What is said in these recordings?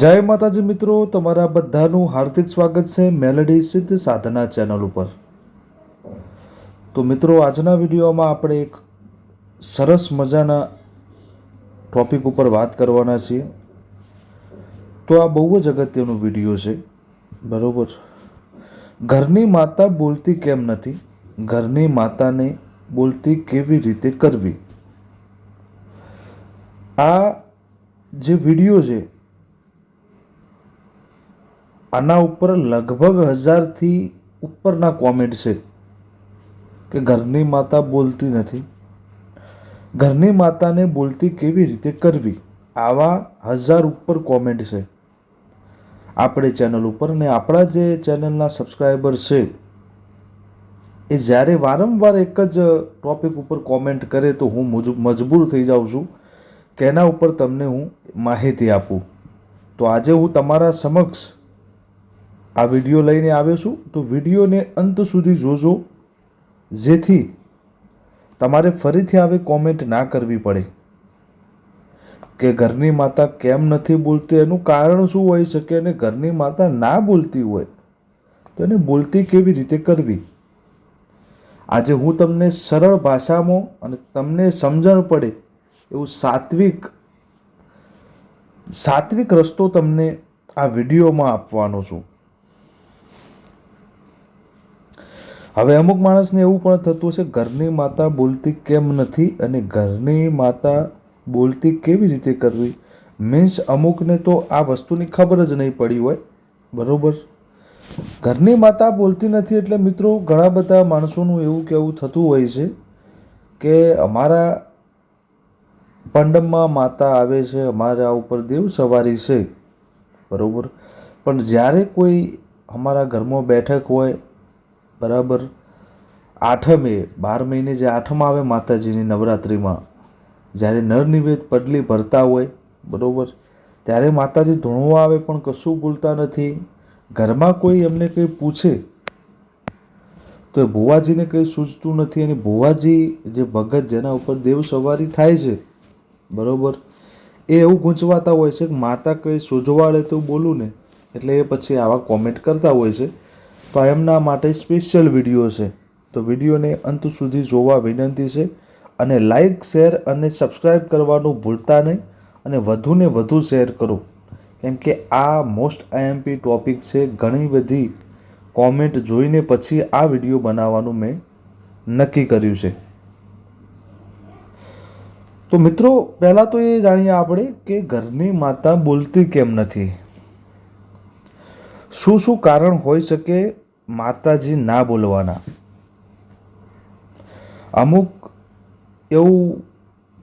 જય માતાજી મિત્રો, તમારા બધાનું હાર્દિક સ્વાગત છે મેલેડી સિદ્ધ સાધના ચેનલ ઉપર. તો મિત્રો, આજના વિડીયોમાં આપણે એક સરસ મજાના ટોપિક ઉપર વાત કરવાના છીએ. તો આ બહુ જ અગત્યનો વીડિયો છે, બરાબર? ઘરની માતા બોલતી કેમ નથી? ઘરની માતાને બોલતી કેવી રીતે કરવી? આ જે વીડિયો છે આના ઉપર લગભગ હજારથી ઉપરના કોમેન્ટ છે કે ઘરની માતા બોલતી નથી. ઘરની માતાને બોલતી કેવી રીતે કરવી? આવા હજાર ઉપર કોમેન્ટ છે. આપણે ચેનલ ઉપર અને આપણા જે ચેનલના સબસ્ક્રાઈબર છે, એ જ્યારે વારંવાર એક જ ટોપિક ઉપર કોમેન્ટ કરે તો હું મુજ- મજબૂર થઈ જાઉં છું કે એના ઉપર તમને હું માહિતી આપું. તો આજે હું તમારા સમક્ષ આ વીડિયો લઈને આવ્યો છું. તો વિડીયોને અંત સુધી જોજો. જેથી તમારે ફરીથી આવી કોમેન્ટ ના કરવી પડે. કે ઘરની માતા કેમ નથી બોલતી? એનું કારણ શું હોઈ શકે? અને ઘરની માતા ના બોલતી હોય, તો એને બોલતી કેવી રીતે કરવી? આજે હું તમને સરળ ભાષામાં અને તમને સમજણ પડે એવું સાત્વિક સાત્વિક રસ્તો તમને આ વિડીયોમાં આપવાનો છું. હવે અમુક માણસને એવું પણ થતું હશે, ઘરની માતા બોલતી કેમ નથી અને ઘરની માતા બોલતી કેવી રીતે કરવી? મીન્સ અમુકને તો આ વસ્તુની ખબર જ નહીં પડી હોય. બરાબર? ઘરની માતા બોલતી નથી એટલે મિત્રો ઘણા બધા માણસોનું એવું કેવું થતું હોય છે કે અમારા પંડમમાં માતા આવે છે, અમારા ઉપર દેવ સવારી છે. બરાબર? પણ જ્યારે કોઈ અમારા ઘરમાં બેઠક હોય બરાબર આઠમે બાર મહિને જે આઠમ આવે માતાજીની નવરાત્રિમાં, જ્યારે નર નિવેદ પડલી ભરતા હોય, બરાબર? ત્યારે માતાજી ધૂણવા આવે પણ કશું બોલતા નથી. ઘરમાં કોઈ એમને કંઈ પૂછે, તો એ ભુવાજીને કંઈ સૂચતું નથી. અને ભુવાજી જે ભગત જેના ઉપર દેવ સવારી થાય છે, બરાબર? એ એવું ગૂંચવાતા હોય છે કે માતા કંઈ સૂજવાડે તો બોલું ને, એટલે એ પછી આવા કોમેન્ટ કરતા હોય છે. તો એમના માટે સ્પેશિયલ વીડિયો છે. તો વિડીયોને અંત સુધી જોવા વિનંતી છે અને લાઈક શેર અને સબસ્ક્રાઈબ કરવાનું ભૂલતા નહીં અને વધુને વધુ શેર કરો. કેમ કે આ મોસ્ટ આઈએમપી ટોપિક છે ઘણી બધી કોમેન્ટ જોઈને પછી આ વીડિયો બનાવવાનું મેં નક્કી કર્યું છે. તો મિત્રો, પહેલાં તો એ જાણીએ આપણે કે ઘરની માતા બોલતી કેમ નથી? શું શું કારણ હોઈ શકે? માતાજી ના બોલવાના. અમુક એવું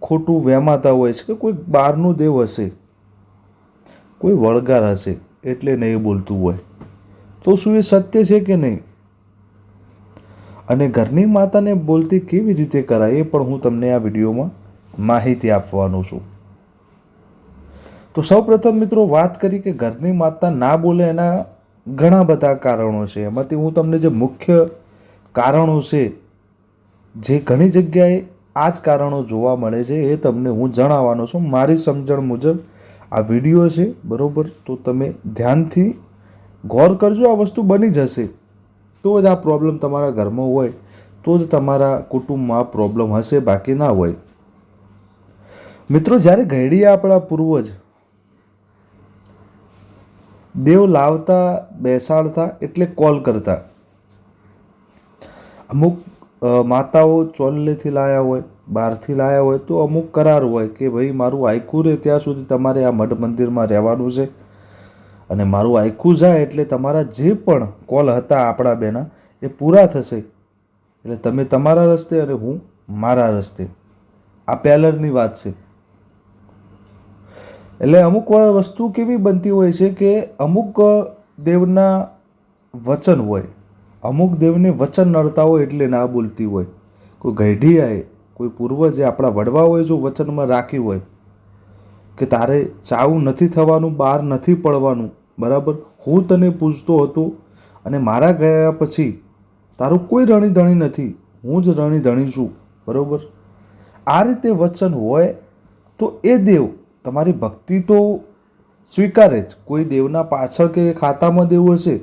ખોટું વહેમાતા હોય છે કે કોઈ બહારનું દેવ હશે, કોઈ વળગાર હશે, એટલે નહીં બોલતું હોય. તો શું એ સત્ય છે કે નહીં? અને ઘરની માતાને બોલતી કેવી રીતે કરાય એ પણ હું તમને આ વિડીયોમાં માહિતી આપવાનો છું. તો સૌપ્રથમ મિત્રો વાત કરી કે ઘરની માતા ના બોલે એના ઘણા બધા કારણો છે. એમાંથી હું તમને જે મુખ્ય કારણો છે, જે ઘણી જગ્યાએ આ જ કારણો જોવા મળે છે એ તમને હું જણાવવાનો છું. મારી સમજણ મુજબ આ વીડિયો છે, બરાબર? તો તમે ધ્યાનથી ગૌર કરજો, આ વસ્તુ બની જશે. તો જ આ પ્રોબ્લેમ તમારા ઘરમાં હોય, તો જ તમારા કુટુંબમાં પ્રોબ્લેમ હશે, બાકી ના હોય. મિત્રો, જ્યારે ઘરડિયા આપણા પૂર્વજ દેવ લાવતા, બેસાડતા એટલે કોલ કરતા. અમુક માતાઓ ચોલ્લેથી લાયા હોય, બહારથી લાયા હોય, તો અમુક કરાર હોય કે ભાઈ મારું આયખું રહે ત્યાં સુધી તમારે આ મઠ મંદિરમાં રહેવાનું છે. અને મારું આયખું જાય એટલે તમારા જે પણ કોલ હતા આપણા બેના, એ પૂરા થશે. એટલે તમે તમારા રસ્તે અને હું મારા રસ્તે. આ પેલરની વાત છે. એટલે અમુક વસ્તુ કેવી બનતી હોય છે કે અમુક દેવના વચન હોય, અમુક દેવને વચન નડતા હોય એટલે ના બોલતી હોય. કોઈ ગઢિયાએ કોઈ પૂર્વજે આપણા વડવાઓએ જો વચનમાં રાખ્યું હોય કે તારે ચાવું નથી થવાનું બહાર નથી પડવાનું, બરાબર? હું તને પૂછતો હતો અને મારા ગયા પછી તારું કોઈ રણી ધણી નથી, હું જ રણી ધણી છું, બરાબર? આ રીતે વચન હોય તો એ દેવ તમારી ભક્તિ તો સ્વીકારે જ. કોઈ દેવના પાછળ કે ખાતામાં દેવું હશે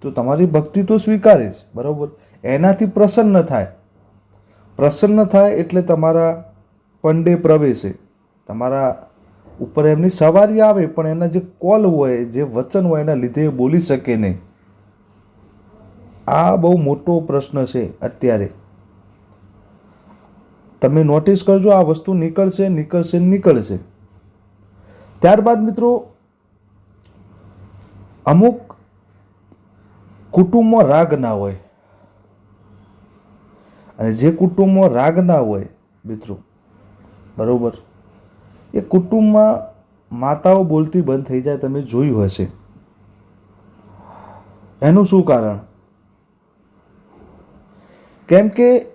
તો તમારી ભક્તિ તો સ્વીકારે જ. બરાબર? એનાથી પ્રસન્ન થાય. પ્રસન્ન થાય એટલે તમારા પંડે પ્રવેશે. તમારા ઉપર એમની સવારી આવે, પણ એના જે કોલ હોય, જે વચન હોય, એના લીધે બોલી શકે નહીં. આ બહુ મોટો પ્રશ્ન છે અત્યારે. તમે નોટિસ કરજો, આ વસ્તુ નીકળશે નીકળશે નીકળશે. ત્યારબાદ મિત્રો, અમુક કુટુંબમાં રાગ ના હોય. અને જે કુટુંબમાં રાગ ના હોય મિત્રો, બરાબર, એ કુટુંબમાં માતાઓ બોલતી બંધ થઈ જાય, તમે જોયું હશે. એનું શું કારણ? કેમ કે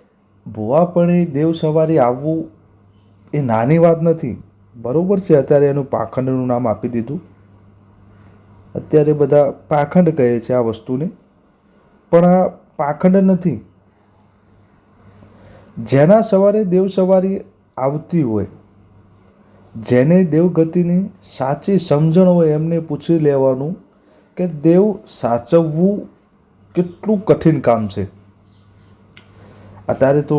ભુવાપણી દેવ સવારી આવવું એ નાની વાત નથી. બરોબર છે, અત્યારે એનું પાખંડનું નામ આપી દીધું. અત્યારે બધા પાખંડ કહે છે આ વસ્તુને. પણ આ પાખંડ નથી. જેના સવારે દેવ સવારી આવતી હોય, જેને દેવગતિની સાચી સમજણ હોય એમને પૂછી લેવાનું કે દેવ સાચવવું કેટલું કઠિન કામ છે. અત્યારે તો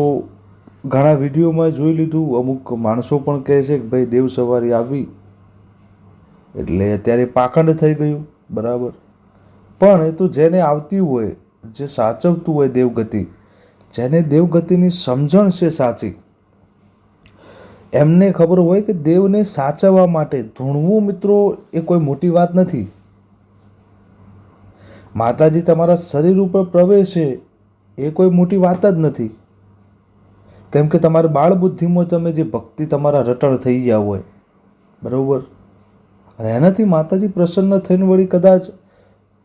ઘણા વિડીયોમાં જોઈ લીધું. અમુક માણસો પણ કહે છે કે ભાઈ દેવ સવારી આવી. એટલે અત્યારે પાખંડ થઈ ગયું. બરાબર. પણ એ તો જેને આવતી હોય, જે સાચવતું હોય દેવગતિ, જેને દેવગતિની સમજણ છે સાચી, એમને ખબર હોય કે દેવને સાચવવા માટે ધૂણવું મિત્રો એ કોઈ મોટી વાત નથી. માતાજી તમારા શરીર ઉપર પ્રવેશે એ કોઈ મોટી વાત જ નથી. કેમ કે તમારે બાળ બુદ્ધિમાં તમે જે ભક્તિ તમારા રટણ થઈ ગયા હોય, બરાબર? અને એનાથી માતાજી પ્રસન્ન થઈને વળી કદાચ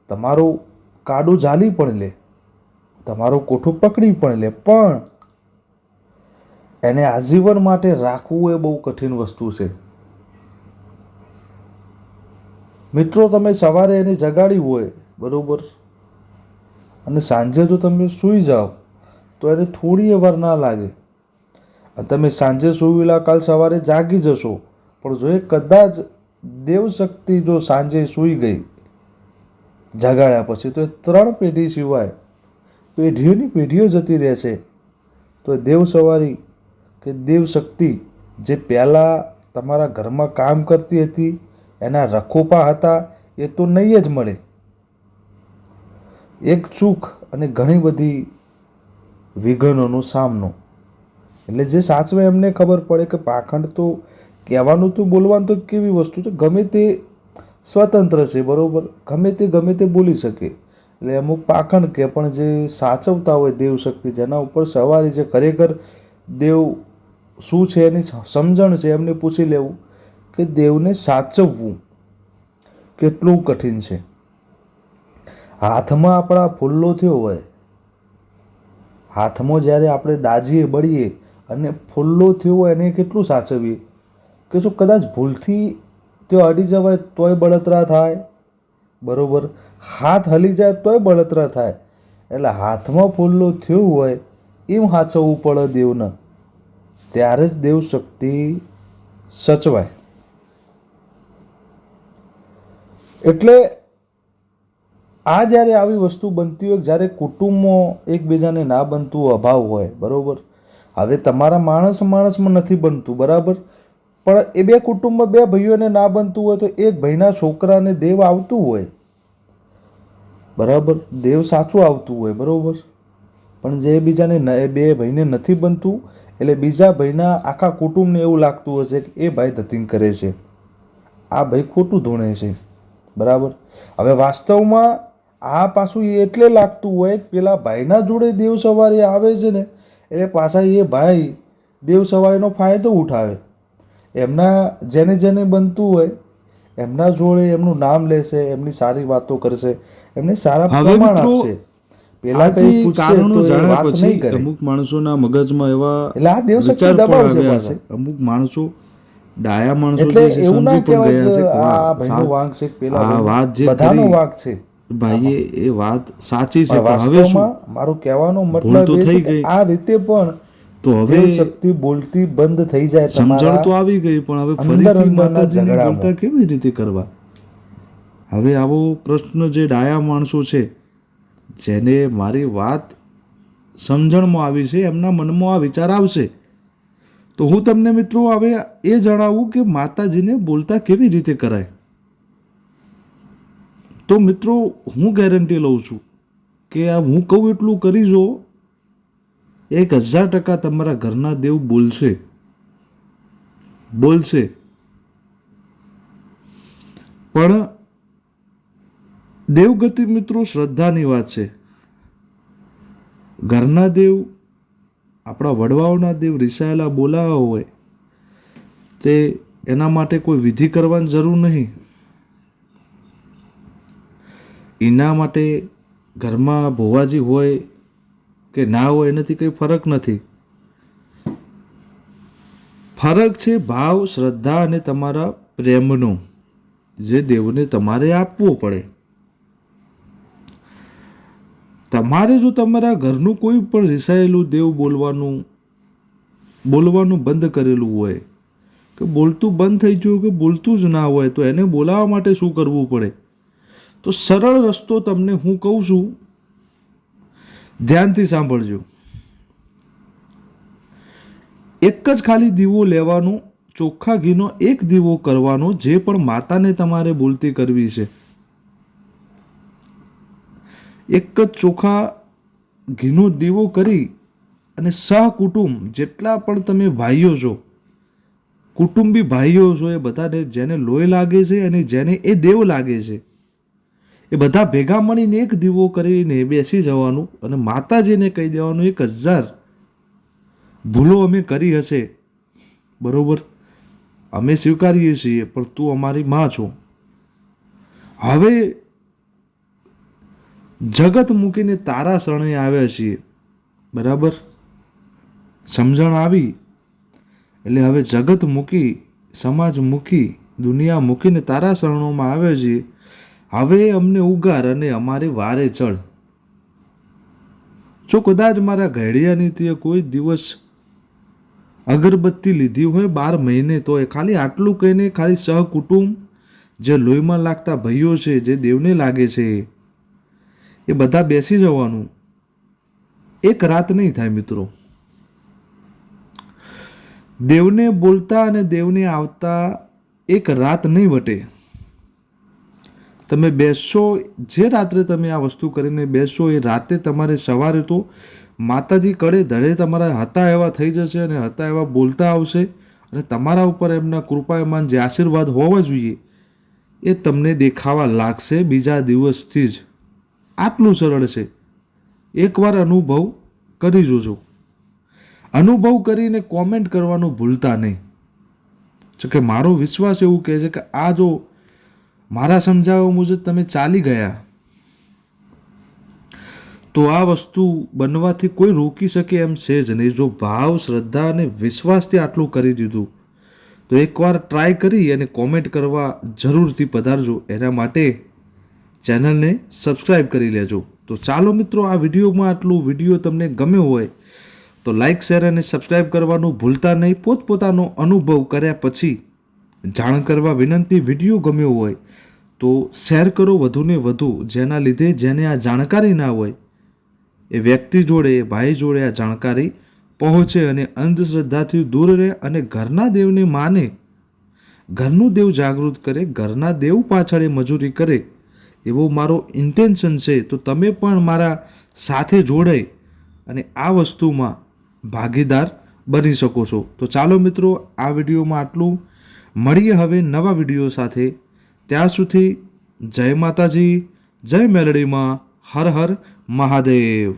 તમારું કાડું ઝાલી પણ લે, તમારું કોઠું પકડી પણ લે, પણ એને આજીવન માટે રાખવું એ બહુ કઠિન વસ્તુ છે. મિત્રો, તમે સવારે એને જગાડી હોય, બરાબર? અને સાંજે જો તમે સૂઈ જાઓ, તો એને થોડી વાર ના લાગે. તમે સાંજે સૂવેલા કાલ સવારે જાગી જશો. પણ જો એ કદાચ દેવશક્તિ જો સાંજે સૂઈ ગઈ, જગાડ્યા પછી તો એ ત્રણ પેઢી સિવાય પેઢીઓની પેઢીઓ જતી રહેશે. તો દેવ સવારી કે દેવ શક્તિ જે પહેલાં તમારા ઘરમાં કામ કરતી હતી, એના રખોપા હતા, એ તો નહીં જ મળે. એક ચૂક અને ઘણી બધી વિઘ્નોનો સામનો. એટલે જે સાચવે એમને ખબર પડે કે પાખંડ તો કહેવાનું તો બોલવાનું તો કેવી વસ્તુ છે, ગમે તે સ્વતંત્ર છે, બરાબર? ગમે તે ગમે તે બોલી શકે. એટલે અમુક પાખંડ કે પણ જે સાચવતા હોય દેવશક્તિ, જેના ઉપર સવારી છે, ખરેખર દેવ શું છે, એની સમજણ છે, એમને પૂછી લેવું કે દેવને સાચવવું કેટલું કઠિન છે. હાથમાં આપણા ફૂલ્લો થયો હોય, હાથમાં જ્યારે આપણે દાજીએ બળીએ અને ફૂલ્લો થયો એને કેટલું સાચવીએ? કે જો કદાચ ભૂલથી તે અડી જવાય તોય બળતરા થાય. બરાબર? હાથ હલી જાય તોય બળતરા થાય. એટલે હાથમાં ફૂલ્લો થયું હોય એમ સાચવવું પડે દેવને. ત્યારે જ દેવ શક્તિ સચવાય. એટલે આ જ્યારે આવી વસ્તુ બનતી હોય, જ્યારે કુટુંબમાં એકબીજાને ના બનતું અભાવ હોય, બરાબર? હવે તમારા માણસ માણસમાં નથી બનતું, બરાબર? પણ એ બે કુટુંબમાં બે ભાઈઓને ના બનતું હોય તો એક ભાઈના છોકરાને દેવ આવતું હોય. બરાબર? દેવ સાચું આવતું હોય, બરાબર? પણ જે બીજાને એ બે ભાઈને નથી બનતું, એટલે બીજા ભાઈના આખા કુટુંબને એવું લાગતું હશે કે એ ભાઈ ધતિંગ કરે છે. આ ભાઈ ખોટું ધોણે છે. બરાબર? હવે વાસ્તવમાં આ પાછું એટલે લાગતું હોય પેલા ભાઈના જોડે દેવ સવારી આવે છે ને એટલે પાછા એ ભાઈ દેવ સવારીનો ફાયદો ઉઠાવે. એમના જેને જેને બનતું હોય એમના જોડે એમનું નામ લેશે એમની સારી વાતો કરશે એમને સારા પ્રમાણ આપશે. પેલા કઈ કારણો જાણ્યા પછી અમુક માણસોના મગજમાં એવા એટલે આ દેવ શક્તિ દબાવશે અમુક માણસો ડાયા માણસો જે છે સમજી પણ કહેવાય ગયા છે આ ભાઈનો વાંક છે પેલા આ વાત જે બધાનો વાંક છે. ભાઈએ એ વાત સાચી છે હવે શું? મારું કહેવાનો મતલબ એ છે આ રીતે પણ તો હવે શક્તિ બોલતી બંધ થઈ જાય સમજણ તો આવી ગઈ પણ હવે ફરીથી માતાજીની. બોલતા કેવી રીતે કરવા? હવે આવો પ્રશ્ન જે ડાયા માણસો છે જેને મારી વાત સમજણમાં આવી છે એમના મનમાં આ વિચાર આવશે. તો હું તમને મિત્રો હવે એ જણાવું કે માતાજીને બોલતા કેવી રીતે કરાય? તો મિત્રો, હું ગેરંટી લઉં છું કે આ હું કહું એટલું કરી જો, એક હજાર ટકા તમારા ઘરના દેવ બોલશે. બોલશે. પણ દેવગતિ મિત્રો શ્રદ્ધાની વાત છે. ઘરના દેવ, આપણા વડવાઓના દેવ રિસાયેલા બોલાવા હોય, તે એના માટે કોઈ વિધિ કરવાની જરૂર નહીં. એના માટે ઘરમાં ભોવાજી હોય કે ના હોય, એનાથી કંઈ ફરક નથી. ફરક છે ભાવ, શ્રદ્ધા અને તમારા પ્રેમનો, જે દેવને તમારે આપવો પડે. તમારે જો તમારા ઘરનું કોઈ પણ રિસાયેલું દેવ બોલવાનું બોલવાનું બંધ કરેલું હોય, કે બોલતું બંધ થઈ ગયું કે બોલતું જ ના હોય, તો એને બોલાવવા માટે શું કરવું પડે? તો સરળ રસ્તો તમને હું કહું છું, ધ્યાનથી સાંભળજો. એક જ ખાલી દીવો લેવાનો, ચોખ્ખા ઘીનો એક દીવો કરવાનો, જે પણ માતાને તમારે બોલતી કરવી છે. એક જ ચોખા ઘીનો દીવો કરી અને સહકુટુંબ જેટલા પણ તમે ભાઈઓ છો, કુટુંબી ભાઈઓ છો એ બધાને જેને લોહી લાગે છે અને જેને એ દેવ લાગે છે એ બધા ભેગા મળીને એક દીવો કરીને બેસી જવાનું અને માતાજીને કહી દેવાનું, એક હજાર ભૂલો અમે કરી હશે. બરાબર? અમે સ્વીકારીએ છીએ, પણ તું અમારી માં છો. હવે જગત મૂકીને તારા શરણે આવ્યા છીએ. બરાબર? સમજણ આવી? એટલે હવે જગત મૂકી, સમાજ મૂકી, દુનિયા મૂકીને તારા શરણોમાં આવ્યા છીએ. હવે અમને ઉગાર અને અમારી વારે ચડ જો કદાચ મારા ઘડિયાની તે કોઈ દિવસ અગરબત્તી લીધી હોય બાર મહિને, તો એ ખાલી આટલું કહીને ખાલી સહકુટુંબ, જે લોહીમાં લાગતા ભાઈઓ છે, જે દેવને લાગે છે, એ બધા બેસી જવાનું. એક રાત નહીં થાય મિત્રો. દેવને બોલતા અને દેવને આવતા એક રાત નહીં વટે. તમે બેસશો જે રાત્રે તમે આ વસ્તુ કરીને બેસશો એ રાતે તમારે સવારે તો માતાજી કડે ધડે તમારા હતા એવા થઈ જશે અને હતા એવા બોલતા આવશે અને તમારા ઉપર એમના કૃપાયમાન જે આશીર્વાદ હોવા જોઈએ, એ તમને દેખાવા લાગશે બીજા દિવસથી જ. આટલું સરળ છે. એકવાર અનુભવ કરી જોજો. અનુભવ કરીને કોમેન્ટ કરવાનું ભૂલતા નહીં. જો કે મારો વિશ્વાસ એવું કહે છે કે આ જો મારા સમજાવવા મુજબ તમે ચાલી ગયા. તો આ વસ્તુ બનવાથી કોઈ રોકી શકે એમ છે જ નહીં. જો ભાવ, શ્રદ્ધા અને વિશ્વાસથી આટલું કરી દીધું, તો એકવાર ટ્રાય કરી અને કોમેન્ટ કરવા જરૂરથી પધારજો. એના માટે ચેનલને સબસ્ક્રાઈબ કરી લેજો. તો ચાલો મિત્રો, આ વિડીયોમાં આટલું વીડિયો તમને ગમ્યો હોય, તો લાઇક શેર અને સબસ્ક્રાઈબ કરવાનું ભૂલતા નહીં. પોતપોતાનો અનુભવ કર્યા પછી જાણ કરવા વિનંતી વીડિયો ગમ્યો હોય તો શેર કરો વધુને વધુ, જેના લીધે જેને આ જાણકારી ના હોય, એ વ્યક્તિ જોડે, એ ભાઈ જોડે આ જાણકારી પહોંચે અને અંધશ્રદ્ધાથી દૂર રહે અને ઘરના દેવને માને. ઘરનું દેવ જાગૃત કરે, ઘરના દેવ પાછળ એ મજૂરી કરે. એવો મારો ઇન્ટેન્શન છે. તો તમે પણ મારા સાથે જોડાઈ અને આ વસ્તુમાં ભાગીદાર બની શકો છો. તો ચાલો મિત્રો, આ વિડીયોમાં આટલું. મળીએ હવે નવા વીડિયો સાથે. ત્યાં સુધી જય માતાજી જય મેલડીમાં હર હર મહાદેવ.